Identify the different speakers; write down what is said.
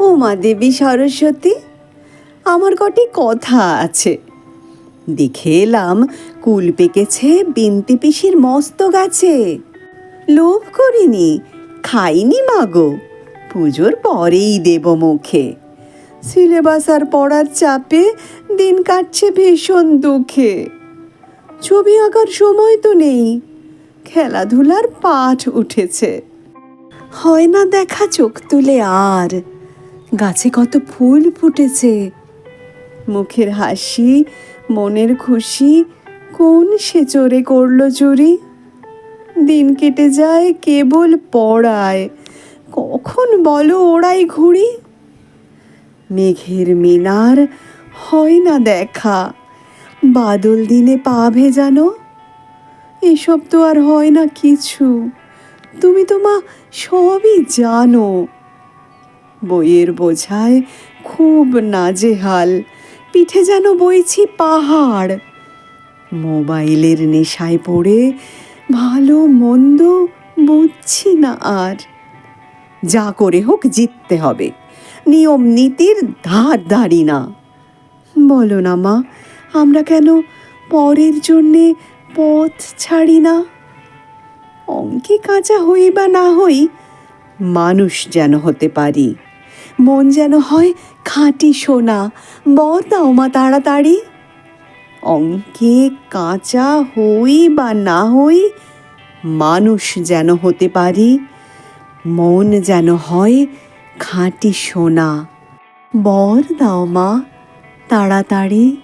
Speaker 1: উমা দেবী সরস্বতী, আমার কটি কথা আছে। দেখে এলাম কুল পেকেছে বিনতি পিসির মস্ত গাছে। লোভ করিনি, খাইনি মাগো, পুজোর পরেই দেব মুখে। সিলেবাস আর পড়ার চাপে দিন কাটছে ভীষণ দুঃখে। ছবি আঁকার সময় তো নেই, খেলাধুলার পাঠ উঠেছে। হয় না দেখা চোখ তুলে আর গাছে কত ফুল ফুটেছে। মুখের হাসি, মনের খুশি, কোন সে চোরে করল চুরি? দিন কেটে যায়, কেবল পড়ায়, কখন বলো ওড়াই ঘুড়ি? মেঘের মিনার হয় না দেখা, বাদল দিনে পা ভেজানো, এসব তো আর হয় না কিছু। তুমি তো মা সবই জানো। বইয়ের বোঝায় খুব নাজেহাল, পিঠে যেন বইছি পাহাড়। মোবাইলের নেশায় পড়ে ভালো মন্দ বুঝছি না আর। যা করে হোক জিততে হবে, নিয়ম নীতির ধার ধারি না। বলো না মা, আমরা কেন পরের জন্যে পথ ছাড়ি না? অঙ্কে কাঁচা হই বা না হই, মানুষ যেন হতে পারি। মন যেন হয় খাঁটি সোনা। বর দাও মা তাড়াতাড়ি। অঙ্কে কাঁচা হই বা না হই, মানুষ যেন হতে পারি। মন যেন হয় খাঁটি সোনা। বর দাও মা তাড়াতাড়ি।